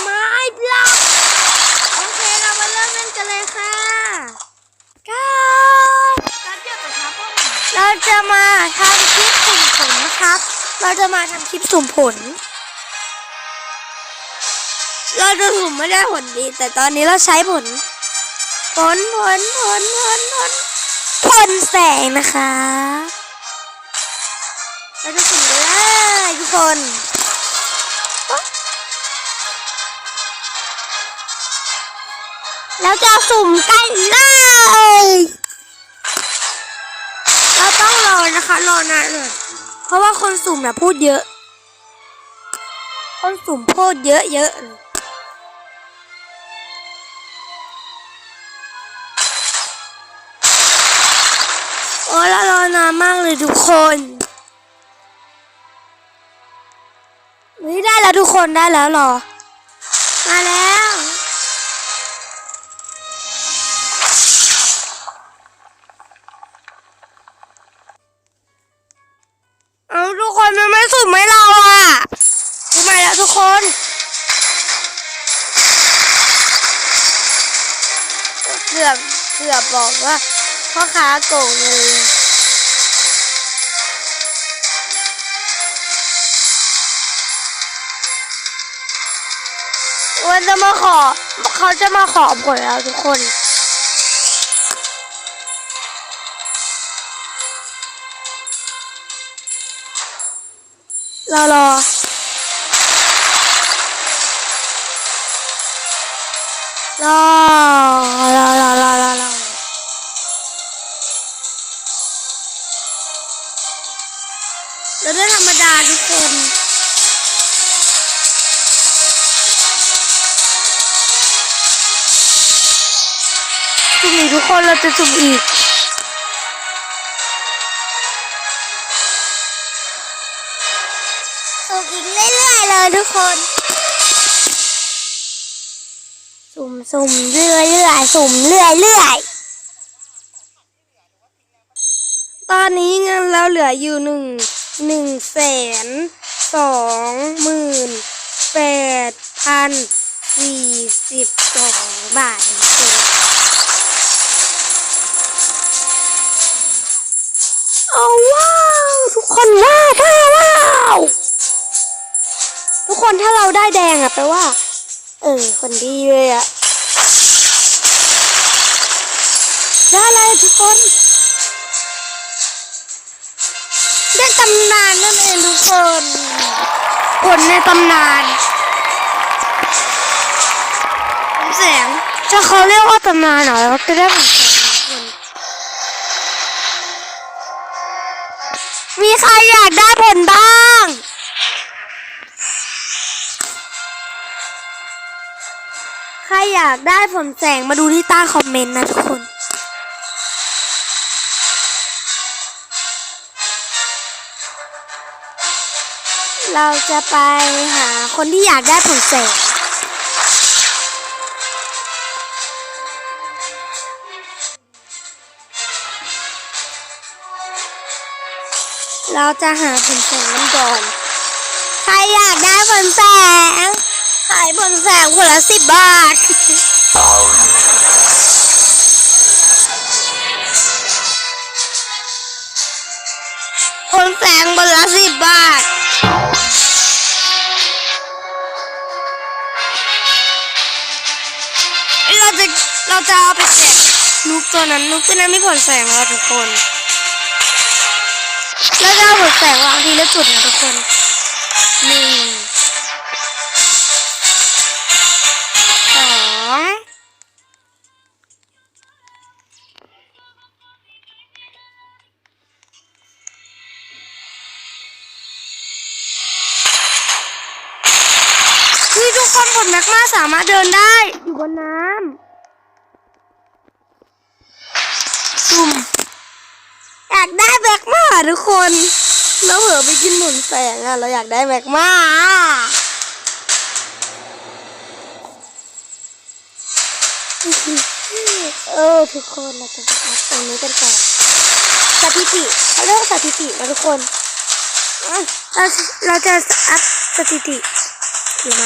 ไม้บล็อกโอเคเรามาเริ่มเล่นกันเลยค่ะก้าเราจะมาทำคลิปสุ่มผลนะครับ เราจะมาทำคลิปสุ่มผล เราจะสุ่มไม่ได้ผลดี แต่ตอนนี้เราใช้ผล ผลผลผลผลผลผลแสงนะคะ เราจะสุ่มเลยทุกคน แล้วจะสุ่มกันเลยเราต้องรอนะคะ รอนานหน่อยเพราะว่าคนสุ่มนะพูดเยอะ คนสุ่มพูดเยอะเยอะโอ้ยเรารอนานมากเลยทุกคนเฮ้ยได้แล้วทุกคนได้แล้วหรอ มาแล้ว กือบเกือบบอกว่าพ่อค้าโกงเลยวันจะมาขอ เขาจะมาขอผลแล้วทุกคนรอรอรอ อีกทุกคนเราจะสุ่มอีก สุ่มอีกเรื่อยๆเลยทุกคน สุ่มสุ่มเรื่อยเรื่อยๆสุ่มเรื่อยเรื่อยตอนนี้เงินเราเหลืออยู่หนึ่งหนึ่งแสนสองหมื่นแปดพันสี่สิบสองบาท คนถ้าเราได้แดงอะแปลว่า เออ คนดีเลยอะได้อะไรทุกคน ได้ตำนานนั่นเองทุกคนผลในตำนานแสงจะเขาเรียกว่าตำนานเหรอเราจะได้ผลแสงทุกคนมีใครอยากได้ผลบ้างากได้ผลแสงมาดูที่ใต้คอมเมนต์นะทุกคน เราจะไปหาคนที่อยากได้ผลแสงเราจะหาผลแสงกันก่อน ใครอยากได้ผลแสง ขายผลแสงคนละสิบบาทผลแสงคนละสิบบาท เราจะเราจะเอาไปแจกนุกตัวนั้นนุกตัวนั้นไม่ผลแสงแล้วทุกคนเราจะเอาผลแสงวางทีละจุดนะทุกคนหนึ่ง บนน้ำซุ่มอยากได้แมกมาทุกคนแล้วเผลอไปกินหมุนแสงอะ เราอยากได้แมกมาเออทุกคนเราจะไปอัพตรงนี้กันก่อนสถิติเขาเรียกสถิตินะทุกคนเราเราจะอัพสถิติอยู่ไหม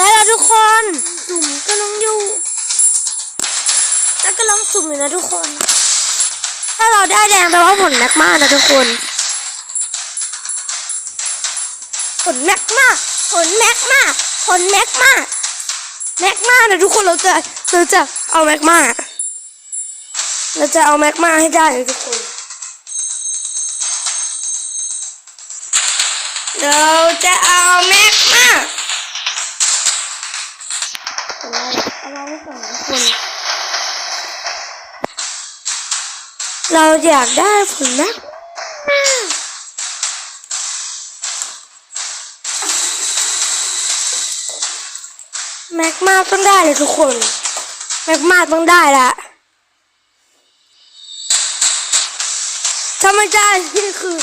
ได้แล้วทุกคนสุ่มก็ลองอยู่แล้วก็ลองสุ่มอยู่นะทุกคน ถ้าเราได้แดงแปลว่าผลแม็กมานะทุกคน ผลแม็กมาผลแม็กมาผลแม็กมาแม็กมานะทุกคนเราจะเราจะเอาแม็กมาเราจะเอาแม็กมาให้ได้นะทุกคนเราจะเอาแม็กมา เอาเราไว้ก่อนทุกคน เราอยากได้ผลแม็กแม็กมาต้องได้เลยทุกคน แม็กมาต้องได้ละถ้าไม่ได้นี่คือ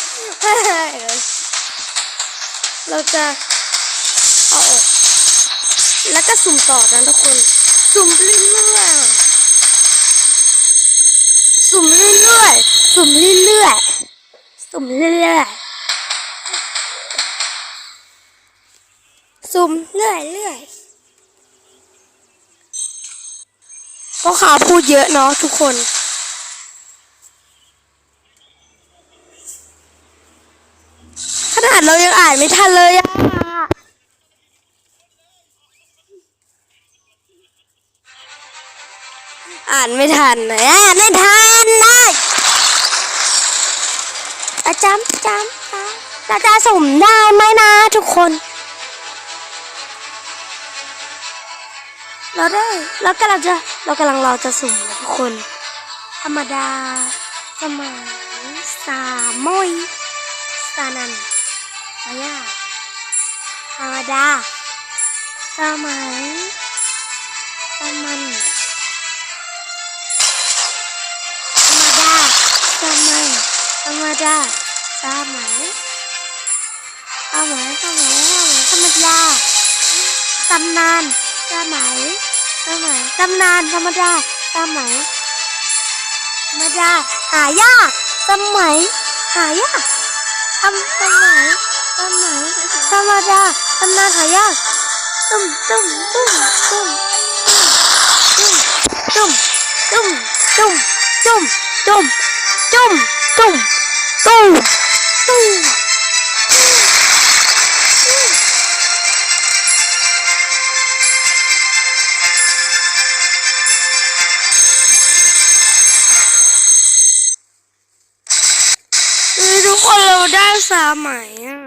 เราจะ แล้วก็สุ่มต่อนะทุกคน สุ่มเรื่อยๆสุ่มเรื่อยๆสุ่มเรื่อยๆสุ่มเรื่อยๆสุ่มเรื่อยๆพราะขาพูดเยอะเนาะทุกคนขนาดเรายังอ่านไม่ทันเลยอะ อ่านไม่ทันนะอ่านไม่ทันเลยอาจารย์จำเราจะสุ่มได้ไหมนะทุกคน เราได้เรากำลังจะเรากำลังรอจะสุ่มนะทุกคน ธรรมดา สมัยสามอยสานันอายาธรรมดา สมัย ธรรมดาสมันธรรมดาสมัยสมัยสมัยสมัยธรรมดาตำนานสมัยสมัยตำนานธรรมดาสมัยธรรมดาหายากสมัยหายากทำสมัยสมัยธรรมดาตำนานหายากตุ้มตุ้มตุ้มตุ้มตุ้มตุ้มตุ้มตุ้มตุ้มตุ้ม มตุ้มตุ้มตุ้มทุกคนเราได้สาไหมอะ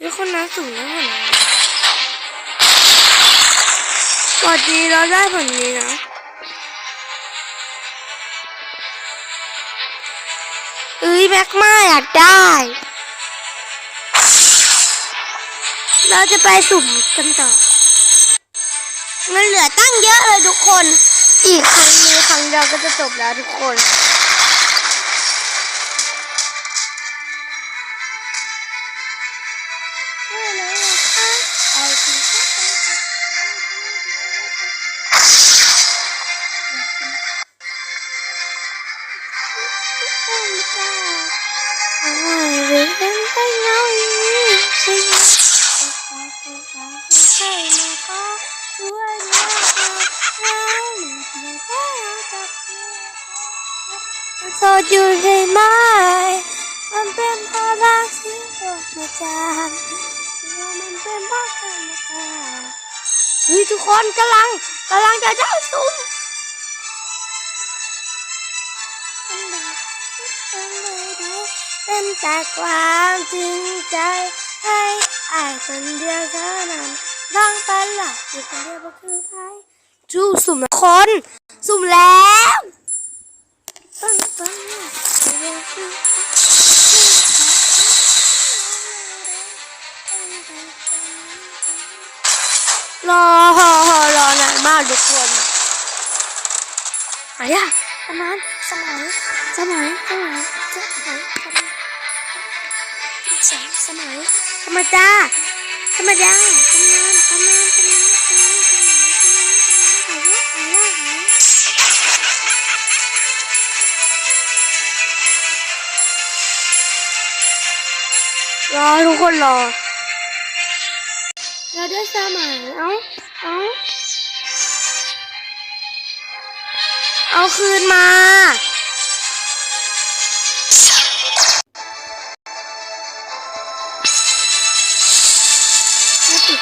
ทุกคนนะสูงได้ผลอะไรสวัสดีเราได้ผลนี้นะ แม็กมาอยากได้ เราจะไปสุ่มกันต่อ มันเหลือตั้งเยอะเลยทุกคน อีกครั้งนี้ครั้งเดียวก็จะจบแล้วทุกคน โซอยู่ใช่ไหมมันเป็นเพราะรักที่ตกมาจากมันเป็นเพราะกรรมตาเฮ้ยทุกคนกำลังกำลังจะได้ซุ้มเป็นแต่ความจริงใจให้อายคนเดียวเท่านั้นดังไปหลักอยู่คนเดียวก็คือใครจูสุ่มคน สุ่มแล้วรอรอรอนานมากทุกคนอะไรอะประมาณสมัยสมัยสมัยสมัยสมัยสมัยธรรมดาธรรมดาตำนานตำนานตำนานตำนานตำนานตำนานตำนานหายากหายากหาย รอทุกคนรอ เราได้สมัยเอ้าเอ้าเอาคืนมา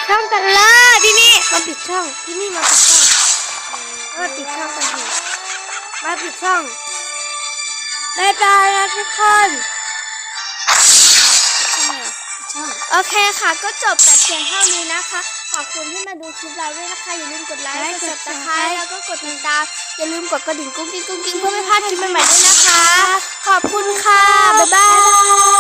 เกันเลยพี่มี่มาปิดช่องพี่นี่มาปิดช่อง มาปิดช่องกันทีมาปิดช่องบายบายนะทุกคนปิดช่องเหรอปิดช่องโอเคค่ะ ก็จบแต่เพียงเท่านี้นะคะ ขอบคุณที่มาดูคลิปเราด้วยนะคะ อย่าลืมกดไลค์ กด subscribe แล้วก็กดติดตาม อย่าลืมกดกระดิ่งกุ้งกิ้งกุ้งกิ้งเพื่อไม่พลาดคลิปใหม่ๆด้วยนะคะ ขอบคุณค่ะ บ๊ายบาย